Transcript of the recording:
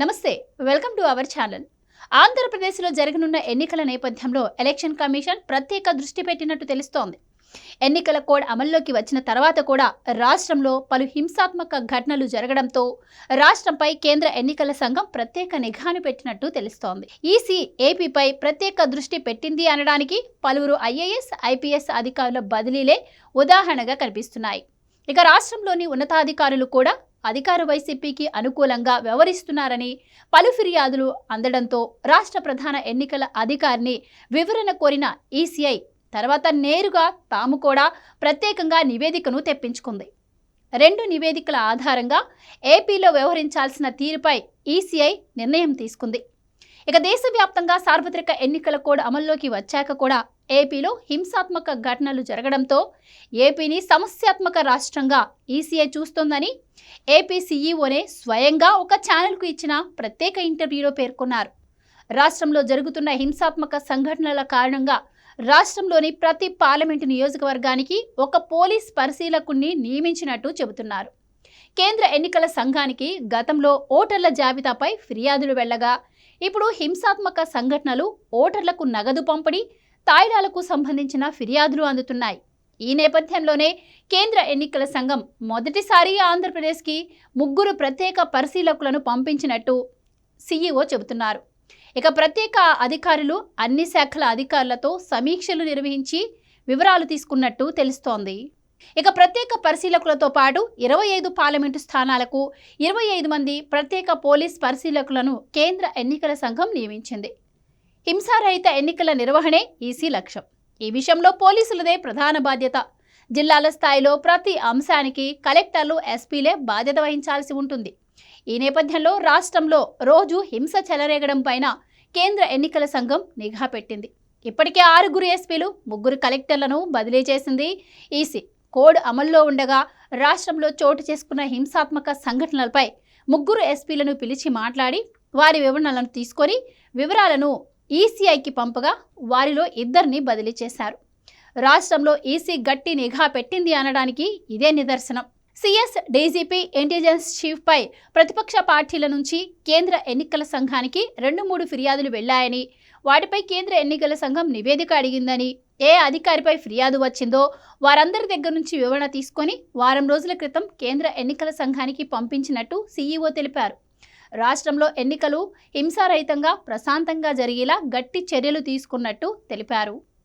నమస్తే welcome to our channel. ఆంధ్రప్రదేశ్లో జరగనున్న ఎన్నికల నేపథ్యంలో ఎలక్షన్ కమిషన్ ప్రత్యేక దృష్టి పెట్టినట్టు తెలుస్తోంది. ఎన్నికల కోడ్ అమల్లోకి వచ్చిన తర్వాత కూడా రాష్ట్రంలో పలు హింసాత్మక ఘటనలు జరగడంతో రాష్ట్రంపై కేంద్ర ఎన్నికల సంఘం ప్రత్యేక నిఘాను పెట్టినట్టు తెలుస్తోంది. ఈసీ ఏపీపై ప్రత్యేక దృష్టి పెట్టింది అనడానికి పలువురు ఐఏఎస్ ఐపీఎస్ అధికారుల బదిలీలే ఉదాహరణగా కనిపిస్తున్నాయి. ఇక రాష్ట్రంలోని ఉన్నతాధికారులు కూడా అధికార వైసీపీకి అనుకూలంగా వ్యవహరిస్తున్నారని పలు ఫిర్యాదులు అందడంతో రాష్ట్ర ప్రధాన ఎన్నికల అధికారిని వివరణ కోరిన ఈసీఐ తర్వాత నేరుగా తాము కూడా ప్రత్యేకంగా నివేదికను తెప్పించుకుంది. రెండు నివేదికల ఆధారంగా ఏపీలో వ్యవహరించాల్సిన తీరుపై ఈసీఐ నిర్ణయం తీసుకుంది. ఇక దేశవ్యాప్తంగా సార్వత్రిక ఎన్నికల కోడ్ అమల్లోకి వచ్చాక కూడా ఏపీలో హింసాత్మక ఘటనలు జరగడంతో ఏపీని సమస్యాత్మక రాష్ట్రంగా ఈసీఐ చూస్తోందని ఏపీ సీఈఓనే స్వయంగా ఒక ఛానల్కు ఇచ్చిన ప్రత్యేక ఇంటర్వ్యూలో పేర్కొన్నారు. రాష్ట్రంలో జరుగుతున్న హింసాత్మక సంఘటనల కారణంగా రాష్ట్రంలోని ప్రతి పార్లమెంటు నియోజకవర్గానికి ఒక పోలీస్ పరిశీలకుణ్ణి నియమించినట్టు చెబుతున్నారు. కేంద్ర ఎన్నికల సంఘానికి గతంలో ఓటర్ల జాబితాపై ఫిర్యాదులు వెళ్ళగా ఇప్పుడు హింసాత్మక సంఘటనలు ఓటర్లకు నగదు పంపిణీ తాయిలాలకు సంబంధించిన ఫిర్యాదులు అందుతున్నాయి. ఈ నేపథ్యంలోనే కేంద్ర ఎన్నికల సంఘం మొదటిసారి ఆంధ్రప్రదేశ్కి ముగ్గురు ప్రత్యేక పరిశీలకులను పంపించినట్టు సీఈఓ చెబుతున్నారు. ఇక ప్రత్యేక అధికారులు అన్ని శాఖల అధికారులతో సమీక్షలు నిర్వహించి వివరాలు తీసుకున్నట్టు తెలుస్తోంది. ఇక ప్రత్యేక పరిశీలకులతో పాటు ఇరవై ఐదు పార్లమెంటు స్థానాలకు ఇరవై ఐదు మంది ప్రత్యేక పోలీస్ పరిశీలకులను కేంద్ర ఎన్నికల సంఘం నియమించింది. హింసారహిత ఎన్నికల నిర్వహణే ఈసీ లక్ష్యం. ఈ విషయంలో పోలీసులదే ప్రధాన బాధ్యత. జిల్లాల స్థాయిలో ప్రతి అంశానికి కలెక్టర్లు ఎస్పీలే బాధ్యత వహించాల్సి ఉంటుంది. ఈ నేపథ్యంలో రాష్ట్రంలో రోజు హింస చెలరేగడం పైన కేంద్ర ఎన్నికల సంఘం నిఘా పెట్టింది. ఇప్పటికే ఆరుగురు ఎస్పీలు ముగ్గురు కలెక్టర్లను బదిలీ చేసింది ఈసీ. కోడ్ అమల్లో ఉండగా రాష్ట్రంలో చోటు చేసుకున్న హింసాత్మక సంఘటనలపై ముగ్గురు ఎస్పీలను పిలిచి మాట్లాడి వారి వివరణలను తీసుకొని వివరాలను ఈసీఐకి పంపగా వారిలో ఇద్దరిని బదిలీ చేశారు. రాష్ట్రంలో ఈసీ గట్టి నిఘా పెట్టింది అనడానికి ఇదే నిదర్శనం. సిఎస్ డీజీపీ ఇంటెలిజెన్స్ చీఫ్పై ప్రతిపక్ష పార్టీల నుంచి కేంద్ర ఎన్నికల సంఘానికి రెండు మూడు ఫిర్యాదులు వెళ్ళాయని వాటిపై కేంద్ర ఎన్నికల సంఘం నివేదిక అడిగిందని ఏ అధికారిపై ఫిర్యాదు వచ్చిందో వారందరి దగ్గర నుంచి వివరణ తీసుకొని వారం రోజుల క్రితం కేంద్ర ఎన్నికల సంఘానికి పంపించినట్టు సీఈఓ తెలిపారు. రాష్ట్రంలో ఎన్నికలు హింసారహితంగా ప్రశాంతంగా జరిగేలా గట్టి చర్యలు తీసుకున్నట్టు తెలిపారు.